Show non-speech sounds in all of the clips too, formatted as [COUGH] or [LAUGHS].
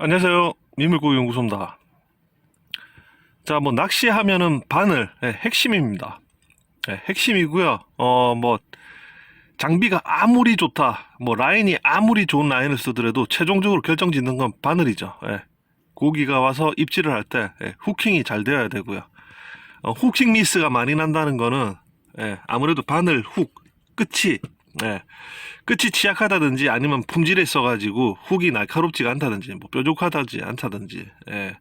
안녕하세요. 미물고 연구소입니다. 자, 뭐 낚시하면은 바늘 예, 핵심입니다. 예, 핵심이고요. 어, 뭐 장비가 아무리 좋다, 뭐 라인이 아무리 좋은 라인을 쓰더라도 최종적으로 결정짓는 건 바늘이죠. 예. 고기가 와서 입질을 할때 예, 후킹이 잘 되어야 되고요. 어, 후킹 미스가 많이 난다는 거는 예, 아무래도 바늘 훅 끝이 예, 끝이 취약하다든지 아니면 품질에 써가지고 훅이 날카롭지가 않다든지 뭐 뾰족하다지 않다든지 예,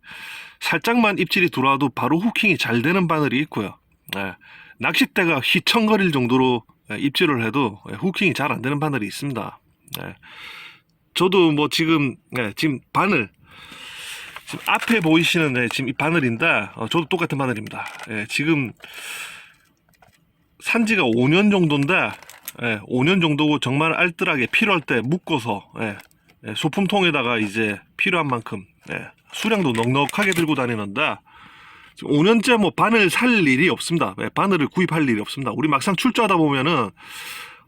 살짝만 입질이 들어와도 바로 후킹이 잘 되는 바늘이 있고요. 예, 낚싯대가 휘청거릴 정도로 예, 입질을 해도 예, 후킹이 잘 안 되는 바늘이 있습니다. 예, 저도 뭐 지금 예, 지금 바늘 지금 앞에 보이시는 예, 지금 이 바늘인데 어, 저도 똑같은 바늘입니다. 예, 지금 산지가 5년 정도인데 예, 5년 정도고 정말 알뜰하게 필요할 때 묶어서 예, 예, 소품통에다가 이제 필요한 만큼 예, 수량도 넉넉하게 들고 다니는데 지금 5년째 뭐 바늘 살 일이 없습니다. 예, 바늘을 구입할 일이 없습니다. 우리 막상 출조하다 보면은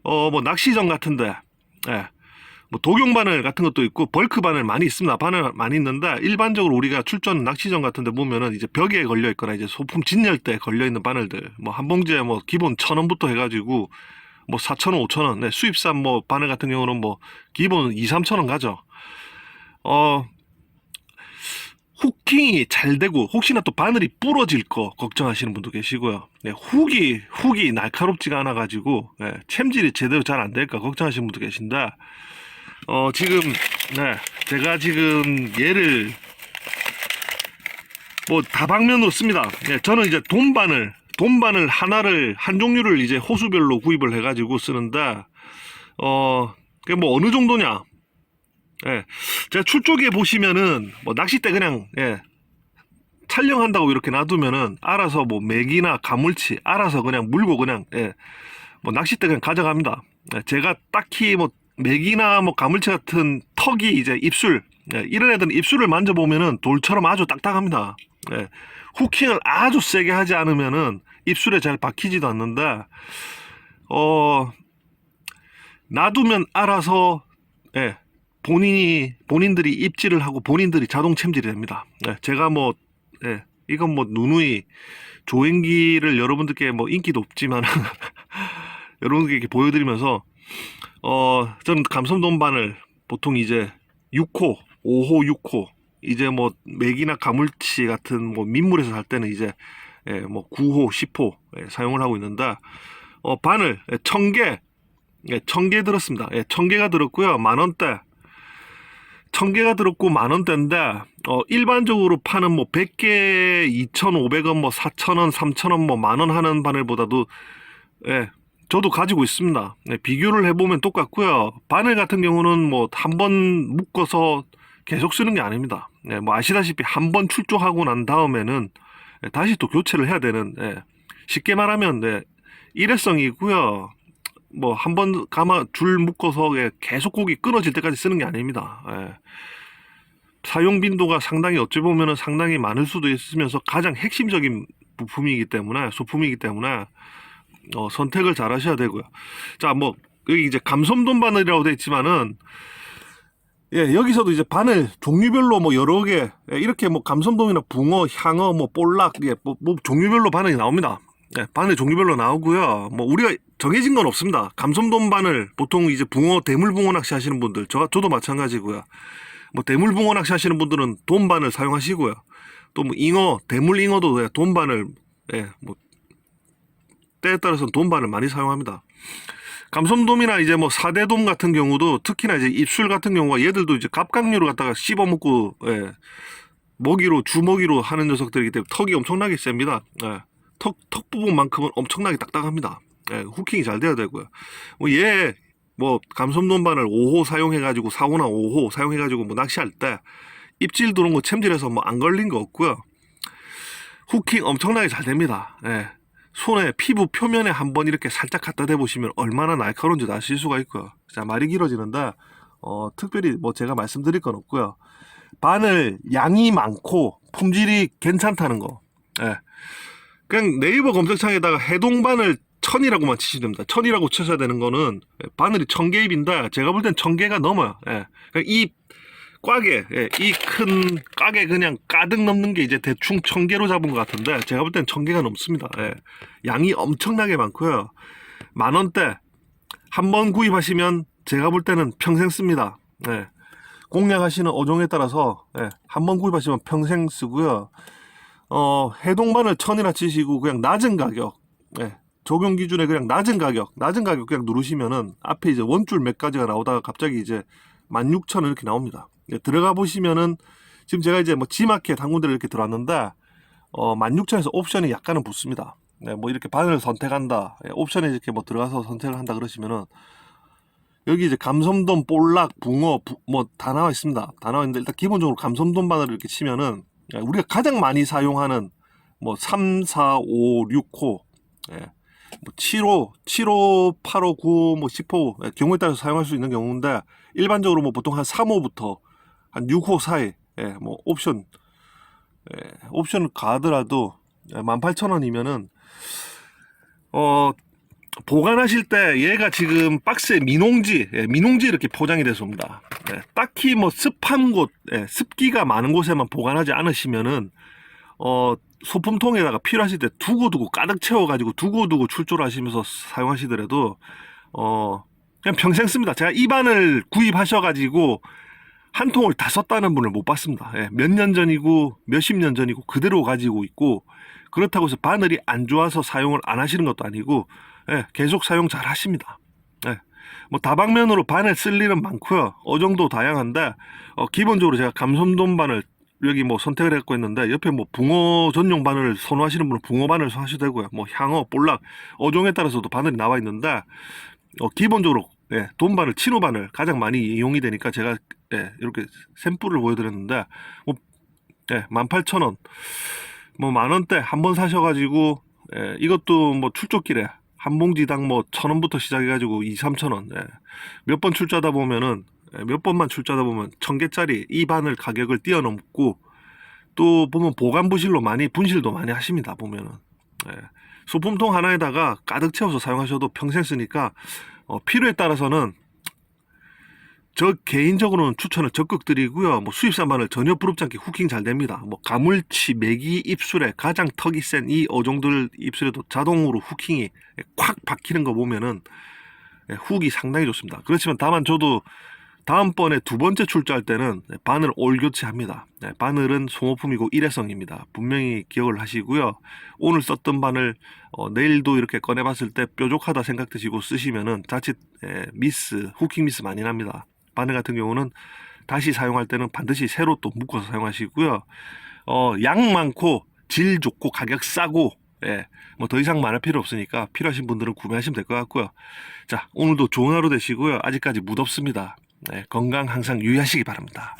어 뭐 낚시점 같은데 예, 뭐 독용 바늘 같은 것도 있고 벌크 바늘 많이 있습니다. 바늘 많이 있는데 일반적으로 우리가 출전 낚시점 같은데 보면은 이제 벽에 걸려 있거나 이제 소품 진열 때 걸려 있는 바늘들 뭐 한 봉지에 뭐 기본 천 원부터 해가지고 뭐 4천 원, 5천 원, 네, 수입산 뭐 바늘 같은 경우는 뭐 기본 2, 3천 원 가죠. 어 후킹이 잘 되고 혹시나 또 바늘이 부러질 거 걱정하시는 분도 계시고요. 네, 훅이 훅이 날카롭지가 않아 가지고 네, 챔질이 제대로 잘 안 될까 걱정하시는 분도 계신데 어 지금 네 제가 지금 얘를 뭐 다방면으로 씁니다. 네, 저는 이제 돈바늘 돈바늘 하나를 한 종류를 이제 호수별로 구입을 해가지고 쓰는데 어 그게 뭐 어느 정도냐? 예, 제가 출조기에 보시면은 뭐 낚싯대 그냥 예, 촬영한다고 이렇게 놔두면은 알아서 뭐 맥이나 가물치 알아서 그냥 물고 그냥 예, 뭐 낚싯대 그냥 가져갑니다. 예, 제가 딱히 뭐 맥이나 뭐 가물치 같은 턱이 이제 입술 예, 이런 애들은 입술을 만져보면은 돌처럼 아주 딱딱합니다. 예, 후킹을 아주 세게 하지 않으면은 입술에 잘 박히지도 않는데 어 놔두면 알아서 예, 본인이 본인들이 입질을 하고 본인들이 자동 챔질이 됩니다. 예, 제가 뭐 예, 이건 뭐 누누이 조행기를 여러분들께 뭐 인기도 없지만 [LAUGHS] 여러분들께 이렇게 보여드리면서 어 저는 감성돈 바늘 보통 이제 6호, 5호, 6호 이제 뭐 맥이나 가물치 같은 뭐 민물에서 살 때는 이제 예, 뭐 9호, 10호 예, 사용을 하고 있는데 어 바늘 예, 천 개, 예, 천개 들었습니다. 예, 천 개가 들었고요. 만 원대. 천 개가 들었고 만 원대인데 어 일반적으로 파는 뭐 100개 2,500원 뭐 4,000원, 3,000원 뭐 만 원 하는 바늘보다도 예, 저도 가지고 있습니다. 네, 비교를 해보면 똑같고요. 바늘 같은 경우는 뭐 한 번 묶어서 계속 쓰는 게 아닙니다. 네, 뭐 아시다시피 한 번 출조하고 난 다음에는 예, 다시 또 교체를 해야 되는 예, 쉽게 말하면 네, 일회성이 있고요. 뭐 한 번 감아 줄 묶어서 예, 계속 고기 끊어질 때까지 쓰는 게 아닙니다. 예. 사용 빈도가 상당히 어찌 보면은 상당히 많을 수도 있으면서 가장 핵심적인 부품이기 때문에 소품이기 때문에 어, 선택을 잘 하셔야 되고요. 자, 뭐 여기 이제 감섬돈 바늘이라고 되어 있지만은 예, 여기서도 이제 바늘 종류별로 뭐 여러 개 예, 이렇게 뭐 감섬돔이나 붕어, 향어, 뭐 볼락 예, 뭐, 뭐 종류별로 바늘이 나옵니다. 예, 바늘 종류별로 나오고요. 뭐 우리가 정해진 건 없습니다. 감섬돔 바늘 보통 이제 붕어, 대물붕어 낚시 하시는 분들, 저 저도 마찬가지고요. 뭐 대물붕어 낚시 하시는 분들은 돈 바늘 사용하시고요. 또 뭐 잉어, 대물잉어도 예, 돈 바늘 예, 뭐 때에 따라서는 돈 바늘 많이 사용합니다. 감섬돔이나 이제 뭐 사대돔 같은 경우도 특히나 이제 입술 같은 경우가 얘들도 이제 갑각류를 갖다가 씹어먹고 예, 먹이로 주먹이로 하는 녀석들이기 때문에 턱이 엄청나게 셉니다. 예, 턱, 턱 부분만큼은 엄청나게 딱딱합니다. 예, 후킹이 잘 돼야 되고요. 뭐 얘, 뭐 바늘 5호 사용해가지고 4호나 5호 사용해가지고 뭐 낚시할 때 입질 들어온 거 챔질해서 뭐 안 걸린 거 없고요. 후킹 엄청나게 잘 됩니다. 예. 손에 피부 표면에 한번 이렇게 살짝 갖다 대보시면 얼마나 날카로운지 아실 수가 있고요. 자 말이 길어지는데 어, 특별히 뭐 제가 말씀드릴 건 없고요. 바늘 양이 많고 품질이 괜찮다는 거. 예. 그냥 네이버 검색창에다가 해동바늘 천이라고만 치시면 됩니다. 천이라고 쳐셔야 되는 거는 바늘이 천 개입인데 제가 볼 땐 천 개가 넘어요. 예. 그러니까 이 꽉에 예, 이큰 꽉에 그냥 가득 넘는 게 이제 대충 천 개로 잡은 것 같은데 제가 볼 땐 천 개가 넘습니다. 예. 양이 엄청나게 많고요. 만 원대 한 번 구입하시면 제가 볼 때는 평생 씁니다. 예. 공략하시는 어종에 따라서 예, 한 번 구입하시면 평생 쓰고요. 어, 해동반을 천이나 치시고 그냥 낮은 가격, 예, 적용 기준에 그냥 낮은 가격, 낮은 가격 그냥 누르시면은 앞에 이제 원줄 몇 가지가 나오다가 갑자기 이제 16,000원 이렇게 나옵니다. 예, 들어가 보시면은 지금 제가 이제 뭐 지마켓 한 군데를 이렇게 들어왔는데 어, 16,000에서 옵션이 약간은 붙습니다. 네, 뭐 이렇게 바늘을 선택한다. 예, 옵션에 이렇게 뭐 들어가서 선택을 한다 그러시면은 여기 이제 감섬돔, 볼락, 붕어 뭐 다 나와 있습니다. 다 나와 있는데 일단 기본적으로 감섬돔 바늘을 이렇게 치면은 예, 우리가 가장 많이 사용하는 뭐 3, 4, 5, 6호, 예, 뭐 7호, 7호, 8호, 9호, 뭐 10호 예, 경우에 따라서 사용할 수 있는 경우인데 일반적으로 뭐 보통 한 3호부터 한 6호 사이, 예, 뭐 옵션, 예, 옵션 가더라도 18,000원이면은 어 보관하실 때 얘가 지금 박스에 민홍지, 예, 민홍지 이렇게 포장이 돼서 옵니다. 예, 딱히 뭐 습한 곳, 예, 습기가 많은 곳에만 보관하지 않으시면은 어 소품통에다가 필요하실 때 두고두고 가득 채워가지고 두고두고 출조를 하시면서 사용하시더라도 어 그냥 평생 씁니다. 제가 이 바늘 구입하셔가지고 한 통을 다 썼다는 분을 못 봤습니다. 예, 몇년 전이고 몇십 년 전이고 그대로 가지고 있고 그렇다고 해서 바늘이 안 좋아서 사용을 안 하시는 것도 아니고 예, 계속 사용 잘 하십니다. 예, 뭐 다방면으로 바늘 쓸 일은 많고요. 어종도 다양한데 어, 기본적으로 제가 감솜돔 바늘 여기 뭐 선택을 했고 했는데 옆에 뭐 붕어 전용 바늘을 선호하시는 분은 붕어 바늘 선하셔도 되고요. 뭐 향어, 볼락 어종에 따라서도 바늘이 나와 있는데 어, 기본적으로 예, 돈바늘, 치노바늘 가장 많이 이용이 되니까 제가 예, 이렇게 샘플을 보여드렸는데 뭐 예, 18,000원 뭐 만원대 한 번 사셔가지고 예, 이것도 뭐 출조길에 한 봉지당 뭐 천 원부터 시작해가지고 2, 3천 원. 예. 몇 번 출자다 보면은 예, 몇 번만 출자다 보면 천 개짜리 이 바늘 가격을 뛰어넘고 또 보면 보관 부실로 많이 분실도 많이 하십니다. 보면은 예. 소품통 하나에다가 가득 채워서 사용하셔도 평생 쓰니까 어, 필요에 따라서는 저 개인적으로는 추천을 적극 드리고요. 뭐 수입산 바늘 전혀 부럽지 않게 후킹 잘 됩니다. 뭐 가물치, 메기 입술에 가장 턱이 센 이 어종들 입술에도 자동으로 후킹이 콱 박히는 거 보면은 예, 훅이 상당히 좋습니다. 그렇지만 다만 저도 다음번에 두 번째 출자할 때는 바늘 올 교체합니다. 네, 바늘은 소모품이고 일회성입니다. 분명히 기억을 하시고요. 오늘 썼던 바늘 어, 내일도 이렇게 꺼내봤을 때 뾰족하다 생각드시고 쓰시면은 자칫 예, 미스, 후킹 미스 많이 납니다. 바늘 같은 경우는 다시 사용할 때는 반드시 새로 또 묶어서 사용하시고요. 어, 양 많고 질 좋고 가격 싸고 예, 뭐 더 이상 말할 필요 없으니까 필요하신 분들은 구매하시면 될 것 같고요. 자, 오늘도 좋은 하루 되시고요. 아직까지 무덥습니다. 네, 건강 항상 유의하시기 바랍니다.